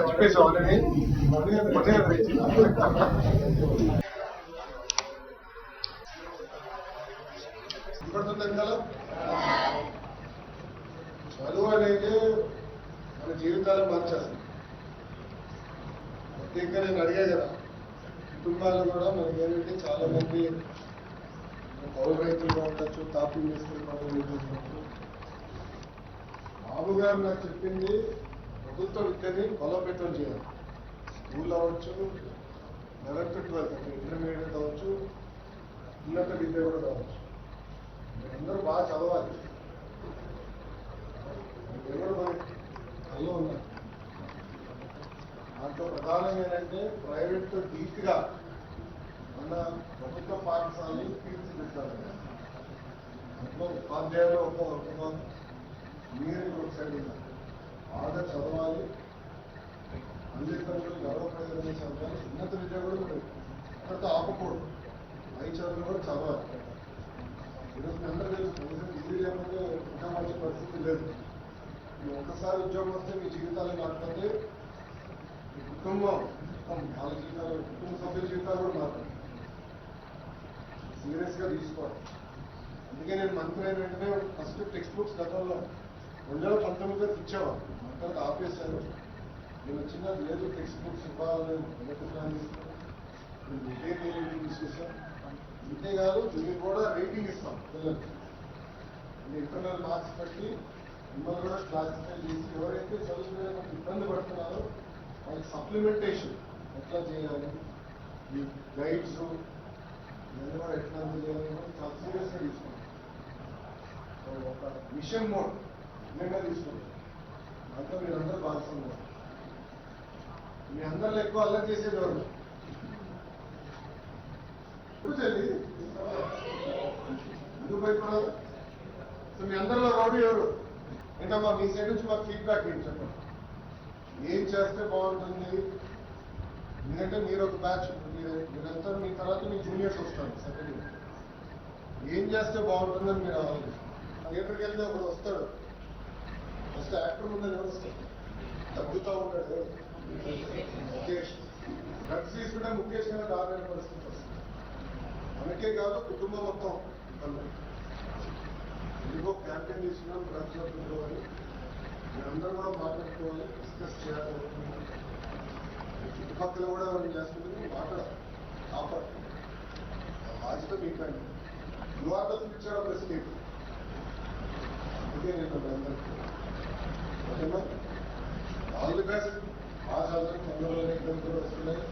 చెప్పేసి ఆల్రెడీ చదువు అనేది మన జీవితాలు మార్చేస్తుంది ఇంకా నేను అడిగా కదా కుటుంబాలు కూడా మనకి ఏంటంటే చాలా మంది పౌరు రైతులుగా ఉండొచ్చు తాపీ చేసుకుని ఉండొచ్చు బాబు గారు నాకు చెప్పింది ప్రభుత్వ విద్యని బలోపేతం చేయాలి స్కూల్ అవ్వచ్చు లెవెన్త్ ట్వెల్త్ అంటే ఇంటర్మీడియట్ అవ్వచ్చు ఉన్నత విద్య కూడా కావచ్చు మీరందరూ బాగా చదవాలి. ఎవరు మనకి కళ్ళు ఉన్నారు దాంట్లో ప్రధానంగా ఏంటంటే ప్రైవేట్ ధీటుగా మన ప్రభుత్వ పాఠశాలని తీర్చిదిద్దాలి అందులో ఉపాధ్యాయులు ఒక వర్గం. మీరు ఒక సైడ్ ఉన్నారు. బాగా చదవాలి. అన్నిటికంటే గర్వపడే చదవాలి ఉన్నత విద్య కూడా అక్కడితో ఆపకూడదు. పై చదువులు కూడా చదవాలి. ఈరోజు అందరూ తెలుసు డిగ్రీ లేకపోతే ఇంకా మంచి పరిస్థితి లేదు. మీరు ఒక్కసారి ఉద్యోగం వస్తే మీ జీవితాలు మాట్లాడితే మీ కుటుంబం వాళ్ళ జీవితాలు కుటుంబ సభ్యుల జీవితాలు కూడా మారుతుంది సీరియస్గా తీసుకోవాలి. అందుకే నేను మంత్రి అయిన వెంటనే ఫస్ట్ టెక్స్ట్ బుక్స్ గతంలో రెండు వేల పంతొమ్మిదిలో ఇచ్చేవాడు తర్వాత ఆపేశారు. నేను చిన్న లేదు టెక్స్ట్ బుక్స్ ఇవ్వాలని మొదటి ప్లాన్ తీసుకున్నాను తీసుకొస్తాం అంతేకాదు దీనికి కూడా రేటింగ్ ఇస్తాం పిల్లలకి. ఇంటర్నల్ మార్క్స్ బట్టి మిమ్మల్ని కూడా క్లాసిఫై చేసి ఎవరైతే చదువుకునే ఇబ్బంది పడుతున్నారో వాళ్ళకి సప్లిమెంటేషన్ ఎట్లా చేయాలి? ఈ గైడ్స్ ఇవన్నీ కూడా ఎట్లా చేయాలి? చాలా సీరియస్గా తీసుకుంటాం సో ఒక మిషన్ మోడ్ నిజంగా తీసుకుంటారు దాంట్లో మీరందరూ భాగస్వామ్యం మీ అందరిలో ఎక్కువ అల్లరి చేసేది ఎవరు చెల్లి? ఎందుకు భయపడదు సో మీ అందరిలో రౌడీ ఎవరు? ఏంటమ్మా మీ సైడ్ నుంచి మాకు ఫీడ్బ్యాక్ ఏంటి చెప్పండి. ఏం చేస్తే బాగుంటుంది? ఎందుకంటే మీరు ఒక బ్యాచ్ మీరంతా మీ తర్వాత మీ జూనియర్స్ వస్తారు సెకండ్ ఇయర్ ఏం చేస్తే బాగుంటుందని మీరు ఆలోచిస్తారు. థియేటర్కి వెళ్తే ఒకడు వస్తాడు. ఫస్ట్ యాక్టర్ ఉందని ఎవరు? తగ్గుతూ ఉంటాడు ముఖేష్. డ్రగ్స్ తీసుకుంటే ముఖేష్ గారు దారుణ పరిస్థితి వస్తుంది. మనకే కాదు కుటుంబం మొత్తం. ఎందుకో క్యాంపెయిన్ తీసుకున్నాం డ్రగ్స్ పెట్టుకోవాలి మీరందరూ కూడా మాట్లాడుకోవాలి డిస్కస్ చేయాలి. చుట్టుపక్కల కూడా మనం చేసుకుంటుంది మాట్లాడాలి కాపాడు బాధ్యత మీకండి you are the future of the state. అందుకే నేను అందరికీ ఓకేనా? ఆల్ ది బెస్ట్ ఆ చదువు తొందరలో వస్తున్నాయి.